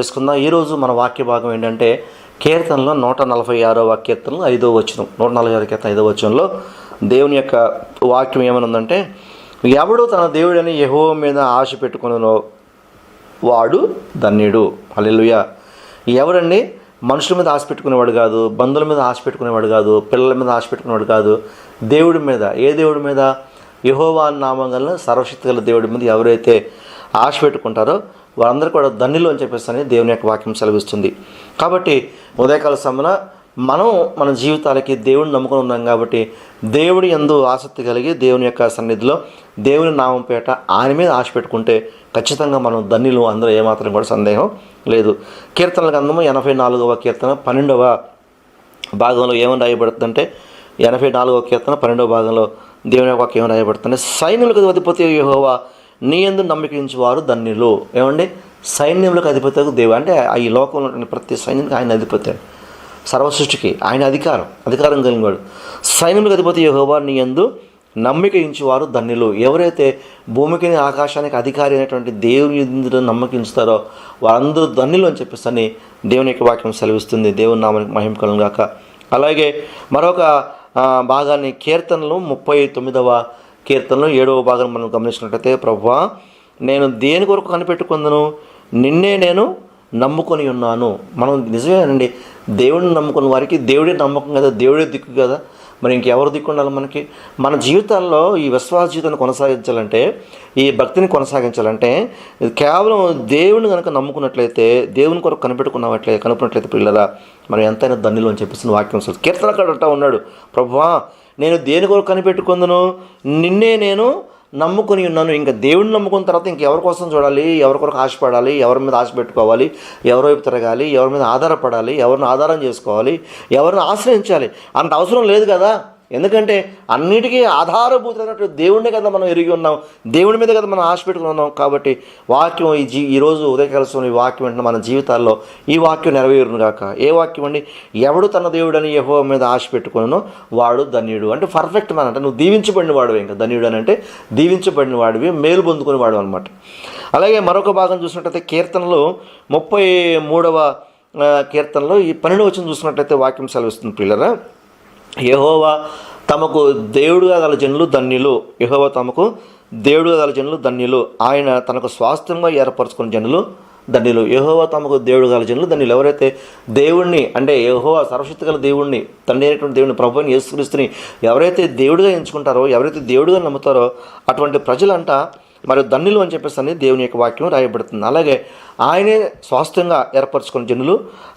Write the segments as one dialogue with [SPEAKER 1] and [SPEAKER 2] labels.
[SPEAKER 1] చేసుకుందాం. ఈరోజు మన వాక్య భాగం ఏంటంటే కీర్తనలో నూట నలభై ఆరో కీర్తనలో ఐదో వచనం. నూట నలభై ఆరో కీర్తన ఐదో వచనంలో దేవుని యొక్క వాక్యం ఏమనుందంటే ఎవడు తన దేవుడని యహో మీద ఆశ పెట్టుకునో వాడు ధన్యుడు. అల్లెలుయ ఎవరండి? మనుషుల మీద ఆశ పెట్టుకునేవాడు కాదు బంధువుల మీద ఆశ పెట్టుకునేవాడు కాదు పిల్లల మీద ఆశ పెట్టుకునేవాడు కాదు దేవుడి మీద. ఏ దేవుడి మీద? యహోవా అని నామం గల సర్వశక్తి గల దేవుడి మీద ఎవరైతే ఆశ పెట్టుకుంటారో వారందరూ కూడా ధన్యులు అని చెప్పేసి అని దేవుని యొక్క వాక్యం సెలవిస్తుంది. కాబట్టి ఉదయకాల సమయన మనం మన జీవితాలకి దేవుడిని నమ్ముకొని ఉన్నాం కాబట్టి దేవుడి ఎందు ఆసక్తి కలిగి దేవుని యొక్క సన్నిధిలో దేవుని నామం పేట ఆయన మీద ఆశ పెట్టుకుంటే ఖచ్చితంగా మనం ధన్యులు అందరూ ఏమాత్రం కూడా సందేహం లేదు. కీర్తనల గ్రంథము ఎనభై నాలుగవ కీర్తన పన్నెండవ భాగంలో ఏమని రాయబడుతుందంటే ఎనభై నాలుగవ కీర్తన పన్నెండవ భాగంలో దేవుని యొక్క వాక్యం ఏమని రాయబడుతుంది సైన్యులకు అధిపతి యెహోవా నీ ఎందు నమ్మకించు వారు ధన్యులు. ఏమండి? సైన్యములకు అధిపతి దేవు అంటే ఆ ఈ లోకంలో ప్రతి సైన్యానికి ఆయన అధిపతి. సర్వసృష్టికి ఆయన అధికారం అధికారం కలిగినవాడు సైన్యములకు అధిపతి యెహోవా నీ ఎందు నమ్మిక ఇంచువారు ధన్యులు. ఎవరైతే భూమికి ఆకాశానికి అధికారి అయినటువంటి దేవుని నమ్మకించుతారో వారందరూ ధన్యులు అని చెప్పేసి దేవుని యొక్క వాక్యం సెలవిస్తుంది. దేవుని నామానికి మహిమ కలుగును గాక. అలాగే మరొక భాగాన్ని కీర్తనలు ముప్పై తొమ్మిదవ కీర్తనలు ఏడవ భాగం మనం గమనించినట్లయితే ప్రభువా నేను దేని కొరకు కనిపెట్టుకుందను నిన్నే నేను నమ్ముకొని ఉన్నాను. మనం నిజమేనండి దేవుడిని నమ్ముకున్న వారికి దేవుడే నమ్మకం కదా దేవుడే దిక్కు కదా. మరి ఇంకెవరు దిక్కు ఉండాలి మనకి? మన జీవితాల్లో ఈ విశ్వాస జీవితాన్ని కొనసాగించాలంటే ఈ భక్తిని కొనసాగించాలంటే కేవలం దేవుని కనుక నమ్ముకున్నట్లయితే దేవుని కొరకు కనిపెట్టుకున్నట్లయితే కనుక్కున్నట్లయితే పిల్లల మనం ఎంతైనా ధన్యులు అని చెప్పేసి వాక్యం వస్తుంది కీర్తనకాడు అంటా ఉన్నాడు ప్రభువా నేను దేని కొరకు కనిపెట్టుకుందును? నిన్నే నేను నమ్ముకొని ఉన్నాను. ఇంకా దేవుడిని నమ్ముకున్న తర్వాత ఇంకెవరి కోసం చూడాలి? ఎవరి కొరకు ఆశపడాలి? ఎవరి మీద ఆశ పెట్టుకోవాలి? ఎవరి వైపు తిరగాలి? ఎవరి మీద ఆధారపడాలి? ఎవరిని ఆధారం చేసుకోవాలి? ఎవరిని ఆశ్రయించాలి? అంత అవసరం లేదు కదా? ఎందుకంటే అన్నిటికీ ఆధారభూతమైనటువంటి దేవుడినే కదా మనం ఎరిగి ఉన్నాం. దేవుడి మీద కదా మనం ఆశ పెట్టుకుని ఉన్నాం. కాబట్టి వాక్యం ఈ జీ ఈరోజు ఉదయకాలసం ఈ వాక్యం వెంటనే మన జీవితాల్లో ఈ వాక్యం నెరవేరును కాక ఏ వాక్యం అండి? ఎవడు తన దేవుడని యహో మీద ఆశ పెట్టుకున్నానో వాడు ధన్యుడు. అంటే పర్ఫెక్ట్ మన అంటే నువ్వు దీవించబడిన వాడివి ఇంకా. ధన్యుడు అని అంటే దీవించబడిన వాడివి మేలు పొందుకునే వాడు అనమాట అలాగే మరొక భాగం చూసినట్టయితే కీర్తనలు ముప్పై మూడవ కీర్తనలో ఈ పన్నెండు వచ్చిన చూసినట్లయితే వాక్యం సెలవిస్తుంది పిల్లరా యహోవా తమకు దేవుడుగా గల జనులు ధన్యులు. యహోవా తమకు దేవుడుగా గల జనులు ధన్యులు. ఆయన తనకు స్వాస్థ్యంగా ఏర్పరచుకున్న జనులు ధన్యులు. యహోవా తమకు దేవుడు గల జనులు ధన్యులు. ఎవరైతే దేవుణ్ణి అంటే యహోవా సరస్వతి గల దేవుణ్ణి తండ్రి అయినటువంటి దేవుని ప్రభుని యేసుక్రీస్తుని ఎవరైతే దేవుడిగా ఎంచుకుంటారో ఎవరైతే దేవుడిగా నమ్ముతారో అటువంటి ప్రజలంట మరి ధన్యులు అని చెప్పేసి అని దేవుని యొక్క వాక్యం రాయబడుతుంది. అలాగే ఆయనే స్వాస్థ్యంగా ఏర్పరచుకున్న జనులు.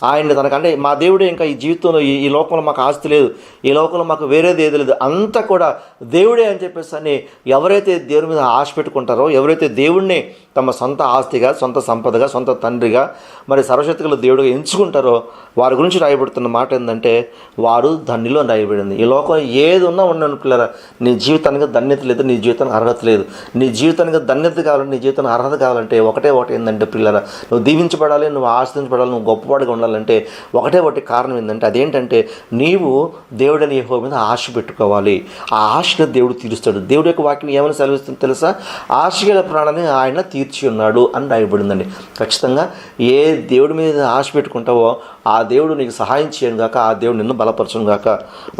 [SPEAKER 1] ఆయన తనకంటే మా దేవుడే ఇంకా ఈ జీవితంలో ఈ ఈ లోకంలో మాకు ఆస్తి లేదు ఈ లోకంలో మాకు వేరేది ఏది లేదు అంతా కూడా దేవుడే అని చెప్పేసి అని ఎవరైతే దేవుని మీద ఆశ పెట్టుకుంటారో ఎవరైతే దేవుణ్ణి తమ సొంత ఆస్తిగా సొంత సంపదగా సొంత తండ్రిగా మరి సర్వశక్తులు దేవుడుగా ఎంచుకుంటారో వారి గురించి రాయబడుతున్న మాట ఏంటంటే వారు ధన్యులు రాయబడింది. ఈ లోకం ఏది ఉన్నా ఉండను పిల్లరా. నీ జీవితానికి ధన్యత లేదు నీ జీవితానికి అర్హత లేదు. నీ జీవితానికి ధన్యత కావాలంటే నీ జీవితానికి అర్హత కావాలంటే ఒకటే ఒకటి ఏంటంటే పిల్లరా నువ్వు దీవించబడాలి నువ్వు ఆశ్రయించబడాలి నువ్వు గొప్పవాడిగా ఉండాలంటే ఒకటే ఒకటి కారణం ఏంటంటే అదేంటంటే నీవు దేవుడని యెహోవా మీద ఆశ పెట్టుకోవాలి. ఆ ఆశను దేవుడు తీరుస్తాడు. దేవుడు యొక్క వాక్యం ఏమైనా సెలవిస్తుంది తెలుసా? ఆశగల ప్రాణాన్ని ఆయన తీర్చి ఉన్నాడు అని రాయబడిందండి. ఖచ్చితంగా ఏ దేవుడి మీద ఆశ పెట్టుకుంటావో ఆ దేవుడు నీకు సహాయం చేయను గాక ఆ దేవుడు నిన్ను బలపరచను గాక.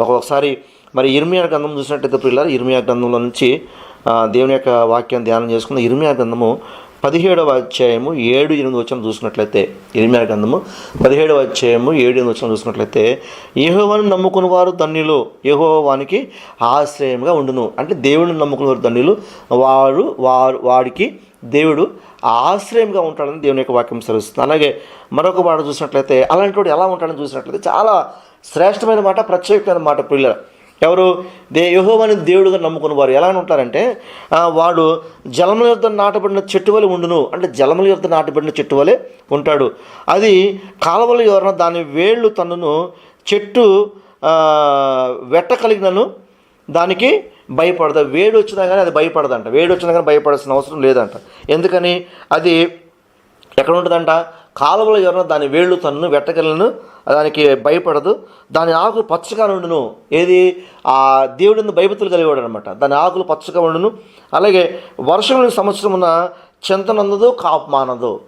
[SPEAKER 1] ఒక్కొక్కసారి మరి ఇర్మియా గ్రంథం చూసినట్టయితే పిల్లలు ఇర్మియా గ్రంథంలో నుంచి దేవుని యొక్క వాక్యం ధ్యానం చేసుకున్న ఇర్మియా గ్రంథము పదిహేడవ అధ్యాయము ఏడు ఎనిమిది వచ్చిన చూసినట్లయితే ఇరిమియా గ్రంథము పదిహేడవ అధ్యాయము ఏడు ఎనిమిది వచ్చిన చూసినట్లయితే యెహోవాను నమ్ముకుని వారు ధన్యులు యహోవానికి ఆశ్రయంగా ఉండును. అంటే దేవుడిని నమ్ముకుని వారు ధన్యులు వారు వారు వాడికి దేవుడు ఆశ్రయంగా ఉంటాడని దేవుని యొక్క వాక్యం సెలవుస్తుంది. అలాగే మరొక మాట చూసినట్లయితే అలాంటి వాడు ఎలా ఉంటాడని చూసినట్లయితే చాలా శ్రేష్టమైన మాట ప్రత్యేకమైన మాట పిల్లలు ఎవరు? దే యహోవని దేవుడుగా నమ్ముకున్న వారు. ఎలా ఉంటారంటే వాడు జలముల యొక్క నాటబడిన చెట్టు వలె ఉండును. అంటే జలముల యొక్క నాటబడిన చెట్టు వలె ఉంటాడు. అది కాలువలు ఎవరన్నా దాని వేళ్ళు తనను చెట్టు ఆ, వెట్ట కలిగినను దానికి భయపడదు. వేడి వచ్చినా కానీ అది భయపడదంట. వేడి వచ్చినా కానీ భయపడాల్సిన అవసరం లేదంట. ఎందుకని? అది ఎక్కడ ఉంటుందంట? కాలువలు ఎవరైనా దాని వేళ్ళు తనను వెట్టగలను దానికి భయపడదు. దాని ఆకులు పచ్చగా ఉండును. ఏది? ఆ దేవుడిని భయభక్తులు కలిగేవాడు అనమాట దాని ఆకులు పచ్చగా ఉండును. అలాగే వర్షం సంవత్సరమున చింతనందదు కాపు మానదు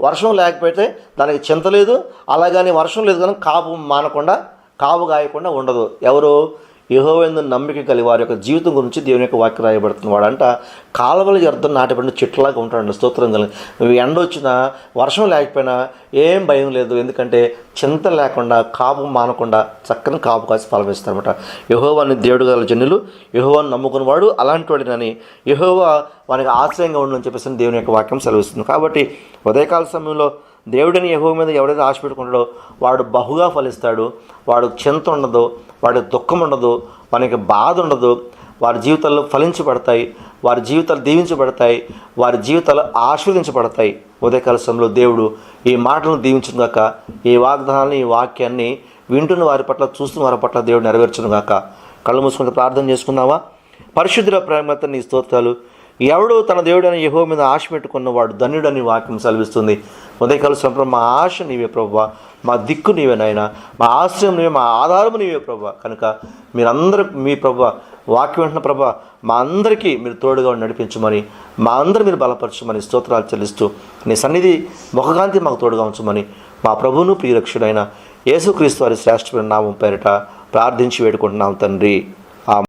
[SPEAKER 1] వర్షం లేకపోతే దానికి చింత లేదు. అలాగని వర్షం లేదు కానీ కాపు మానకుండా కాపు గాయకుండా ఉండదు. ఎవరు? యహోవేందు నమ్మిక కలిగి వారి యొక్క జీవితం గురించి దేవుని యొక్క వాక్యం రాయబడుతుంది. వాడంట కాలువలు అర్థం నాటబడిన చెట్టులాగా ఉంటాడు స్తోత్రం కలిగి ఎండ వచ్చినా వర్షం లేకపోయినా ఏం భయం లేదు. ఎందుకంటే చింత లేకుండా కాపు మానకుండా చక్కని కాపు కాసి ఫలమిస్తారనమాట యహోవాని దేవుడు గల జనులు యహోవాని నమ్ముకున్న వాడు అలాంటి వాడినని యహోవా వానికి ఆశ్రయంగా ఉండని చెప్పేసి దేవుని యొక్క వాక్యం సెలవిస్తుంది. కాబట్టి ఉదయకాల సమయంలో దేవుడిని యహో మీద ఎవడైతే ఆశ పెట్టుకుంటాడో వాడు బహుగా ఫలిస్తాడు. వాడు చింత ఉండదు. వాడి దుఃఖం ఉండదు వానికి బాధ ఉండదు వారి జీవితాల్లో ఫలించబడతాయి వారి జీవితాలు దీవించబడతాయి వారి జీవితాలు ఆశీర్వదించబడతాయి. ఉదయకాల సమయంలో దేవుడు ఈ మాటలను దీవించును గాక ఈ వాగ్దానాన్ని ఈ వాక్యాన్ని వింటున్న వారి పట్ల చూస్తున్న వారి పట్ల దేవుడు నెరవేర్చును గాక కళ్ళు మూసుకుంటే ప్రార్థన చేసుకుందామా? పరిశుద్ధుల ప్రేమత నీ స్తోత్రాలు. ఎవడు తన దేవుడని యహో మీద ఆశ పెట్టుకున్నవాడు ధన్యుడని వాక్యం సెలవిస్తుంది. ఉదయకాల సమయంలో మా ఆశ నీవే ప్రభావ మా దిక్కు నీవే నాయన. మా ఆశ్రయం నీవే మా ఆధారము నీవే ప్రభా. కనుక మీరందరూ మీ ప్రభా వాక్యం వెంటనే ప్రభా మా అందరికీ మీరు తోడుగా నడిపించమని మా అందరూ మీరు బలపరచమని స్తోత్రాలు చెల్లిస్తూ నీ సన్నిధి ముఖకాంతి మాకు తోడుగా ఉంచమని మా ప్రభువును ప్రియరక్షుడైన యేసుక్రీస్తు వారి శ్రేష్టమైన నామం పేరిట ప్రార్థించి వేడుకుంటున్నాం తండ్రి.